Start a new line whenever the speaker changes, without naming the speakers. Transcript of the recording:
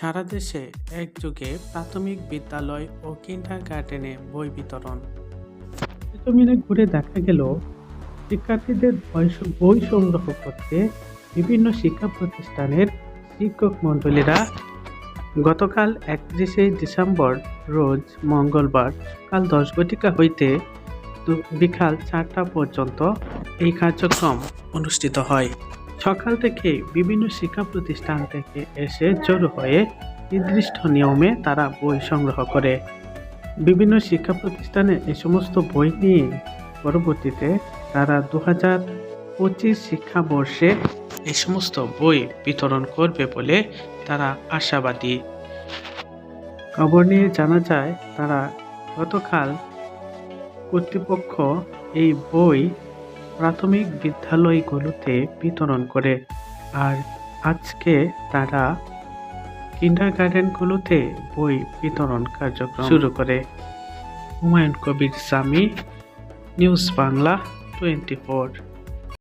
সারা দেশে একযোগে প্রাথমিক বিদ্যালয় ও কিন্ডার গার্ডেনে বই বিতরণ। জমিনে ঘুরে দেখা গেল, শিক্ষার্থীদের বই- সংগ্রহ করতে বিভিন্ন শিক্ষা প্রতিষ্ঠানের শিক্ষক মণ্ডলীরা গতকাল একত্রিশে ডিসেম্বর, রোজ মঙ্গলবার সকাল দশ ঘটিকা হইতে বিকাল চারটা পর্যন্ত এই কার্যক্রম অনুষ্ঠিত হয়। সকাল থেকে বিভিন্ন শিক্ষা প্রতিষ্ঠান থেকে এসে জড়ো হয়ে নির্দিষ্ট নিয়মে তারা বই সংগ্রহ করে। বিভিন্ন শিক্ষা প্রতিষ্ঠানে এই সমস্ত বই নিয়ে পরবর্তীতে তারা দু হাজার পঁচিশ শিক্ষাবর্ষে এই সমস্ত বই বিতরণ করবে বলে তারা আশাবাদী। খবর নিয়ে জানা যায়, তারা গতকাল কর্তৃপক্ষ এই বই প্রাথমিক বিদ্যালয়গুলোতে বিতরণ করে। আর আজকে তারা কিন্ডার গার্ডেনগুলোতে বই বিতরণ কার্যক্রম শুরু করে। হুমায়ুন কবির স্বামী, নিউজ বাংলা টোয়েন্টি ফোর।